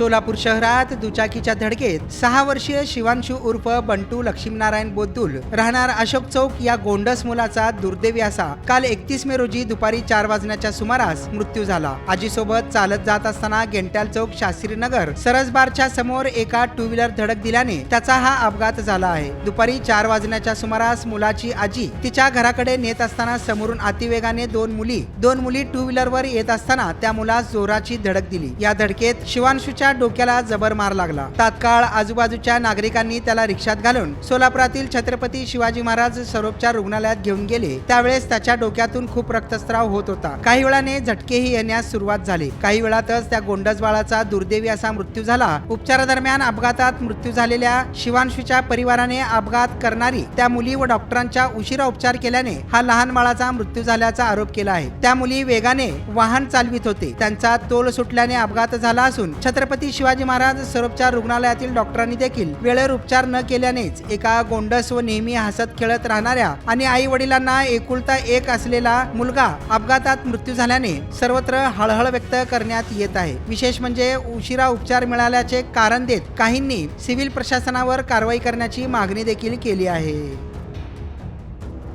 सोलापूर शहरात दुचाकीच्या धडकेत सहा वर्षीय शिवांशू उर्फ बंटू लक्ष्मीनारायण बोद्दुल राहणार अशोक चौक या गोंडस मुलाचा दुर्दैवी असा काल एकतीस मे रोजी दुपारी चार वाजण्याच्या सुमारास मृत्यू झाला. आजीसोबत चालत जात असताना गेंट्याल चौक शास्त्री नगर सरसबारच्या समोर एका टू व्हीलर धडक दिल्याने त्याचा हा अपघात झाला आहे. दुपारी चार वाजण्याच्या सुमारास मुलाची आजी तिच्या घराकडे नेत असताना समोरून अतिवेगाने दोन मुली दोन मुली टू व्हीलरवर येत असताना त्या मुलास जोराची धडक दिली. या धडकेत शिवांशूच्या डोक्याला जबर मार लागला. तात्काळ आजूबाजूच्या नागरिकांनी त्याला रिक्षात घालून सोलापुरातील छत्रपती शिवाजी महाराज सर्वोपचार रुग्णालयात घेऊन गेले. त्यावेळेस त्याच्या डोक्यातून खूप रक्तस्राव होत होता. काही वेळाने झटकेही येण्यास सुरुवात झाली. काही वेळातच त्या गोंडस बाळाचा दुर्दैवी असा मृत्यू झाला. उपचारादरम्यान अपघातात मृत्यू झालेल्या शिवांशूच्या परिवाराने अपघात करणारी त्या मुली व डॉक्टरांच्या उशिरा उपचार केल्याने हा लहान बाळाचा मृत्यू झाल्याचा आरोप केला आहे. त्या मुली वेगाने वाहन चालवित होते. त्यांचा तोल सुटल्याने अपघात झाला असून छत्रपती शिवाजी महाराज सरोपचार रुग्णालयातील डॉक्टरांनी देखील वेळेवर उपचार न केल्यानेच एका गोंडस व नेहमी हसत खेळत राहणाऱ्या आणि आई वडिलांना एकुलता एक असलेला मुलगा अपघातात मृत्यू झाल्याने सर्वत्र हळहळ व्यक्त करण्यात येत आहे. विशेष म्हणजे उशिरा उपचार मिळाल्याचे कारण देत काहींनी सिव्हिल प्रशासनावर कारवाई करण्याची मागणी देखील केली आहे.